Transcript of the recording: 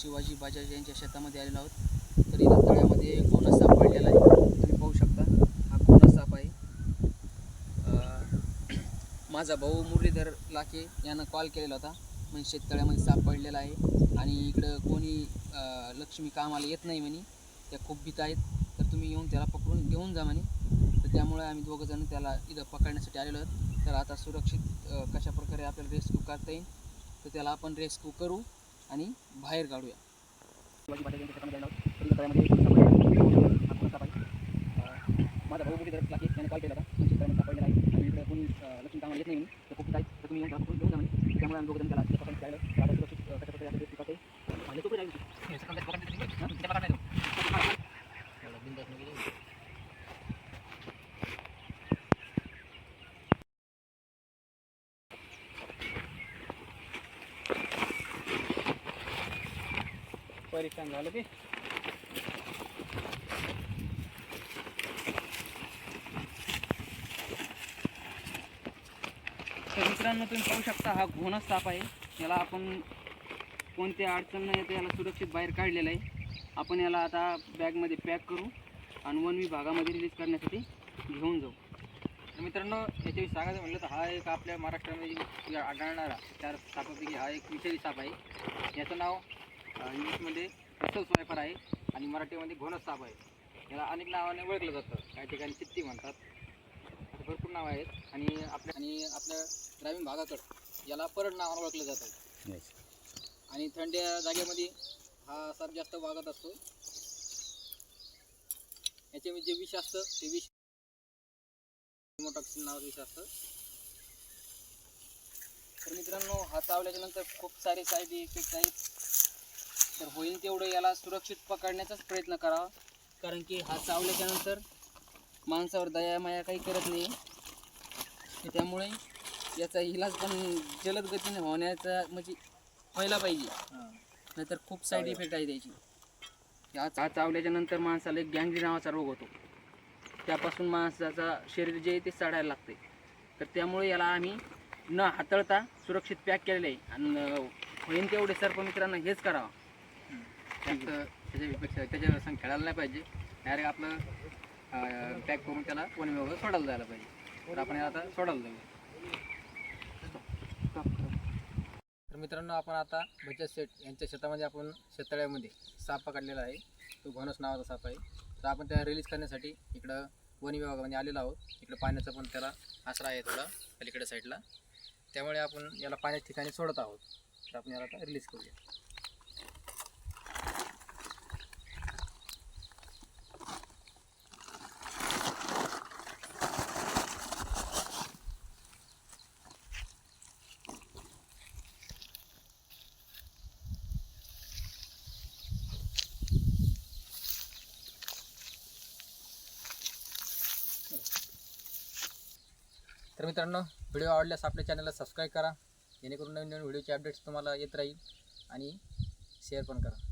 शिवाजी बाजाज यांच्या शेतामध्ये आलेलो आहोत. तर इथं तळ्यामध्ये कोणा साप पडलेला आहे. तुम्ही पाहू शकता. हा कोणा साप आहे. माझा भाऊ मुरलीधर लाखे यानं कॉल केलेला होता. म्हणजे शेततळ्यामध्ये साप पडलेला आहे. आणि इकडं कोणी लक्ष्मी कामाला येत नाही म्हणे. त्या खूप भीत आहेत. तर तुम्ही येऊन त्याला पकडून घेऊन जा म्हणे. तर त्यामुळे आम्ही दोघंजण त्याला इथं पकडण्यासाठी आलेलो आहोत. तर आता सुरक्षित कशाप्रकारे कशा प्रकारे आपल्याला रेस्क्यू करता येईल तर त्याला आपण रेस्क्यू करू. आणि बाहेर काढूया. माझा भाऊ लाखे त्याने कॉल केला होता. सापडलेला आहे. आणि इकडे कोणी लक्ष्मी कामाला येत नाही तर खूप आहेत तर तुम्ही घेऊन जा म्हणे. त्यामुळे इथं पकडण्यासाठी आलो तर आता सुरक्षित कशा प्रकारे तो आहे? हां? त्या पकडण्यात येतो. परेशान झालं ते. तर मित्रांनो तुम्ही पाहू शकता हा घोणच साप आहे. याला आपण कोणत्या अडचण नाही येते याला सुरक्षित बाहेर काढलेलं आहे. आपण याला आता बॅगमध्ये पॅक करू आणि वन विभागामध्ये रिलीज करण्यासाठी घेऊन जाऊ. तर मित्रांनो याच्याविषयी सांगायचं म्हटलं तर हा एक आपल्या महाराष्ट्रामध्ये आढळणारा चार सापापैकी हा एक विषारी साप आहे. याचं नाव इंग्लिशमध्ये रसल स्वायपर आहे आणि मराठीमध्ये घोणस साप आहे. याला अनेक नावाने ओळखलं जातं. काही ठिकाणी चित्ती म्हणतात. भरपूर नावं आहेत. आणि आपल्या आणि आपल्या ग्रामीण भागाकडं याला परड नावाने ओळखलं जातं. आणि थंड जागेमध्ये हा साप जास्त वागत असतो. याचे जे विष असतं ते विष हिमोटॉक्सिन नावाचं विष असतं तर मित्रांनो हा चावल्याच्या नंतर खूप सारे साईड इफेक्ट आहेत. तर होईल तेवढं याला सुरक्षित पकडण्याचाच प्रयत्न करावा. कारण की हा चावल्याच्या नंतर माणसावर दया माया काही करत नाही. त्यामुळे याचा इलाज पण जलद गतीने होण्याचा म्हणजे व्हायला पाहिजे. नाहीतर खूप साईड इफेक्ट आहे त्याची. हा हा चावल्याच्या नंतर माणसाला एक गँगरी नावाचा रोग होतो. त्यापासून माणसाचा शरीर जे आहे ते सडायला लागते. तर त्यामुळे याला आम्ही न हाताळता सुरक्षित पॅक केलेलं आहे. आणि होईन तेवढे सर्प मित्रांना हेच करावं. जास्त त्याच्यापेक्षा त्याच्या संग खेळायला नाही पाहिजे. डायरेक्ट आपलं पॅक करून त्याला वन विभागात सोडायला जायला पाहिजे. तर आपण याला आता सोडायला जाऊया. तर मित्रांनो आपण आता बचत सेठ यांच्या शेतामध्ये आपण शेततळ्यामध्ये साप पकडलेला आहे. तो घोनस नावाचा साप आहे. तर आपण त्याला रिलीज करण्यासाठी इकडं वन विभागामध्ये आलेलो आहोत. इकडं पाण्याचा पण त्याला आसरा आहे थोडा अलीकडे साईडला त्यामुळे आपण याला पाण्याच्या ठिकाणी सोडत आहोत. तर आपण याला आता रिलीज करूया. तर मित्रांनो व्हिडिओ आवडल्यास आपल्या चॅनलला सबस्क्राईब करा. जेणेकरून नवीन नवीन व्हिडिओचे अपडेट्स तुम्हाला येत राहील आणि शेअर पण करा.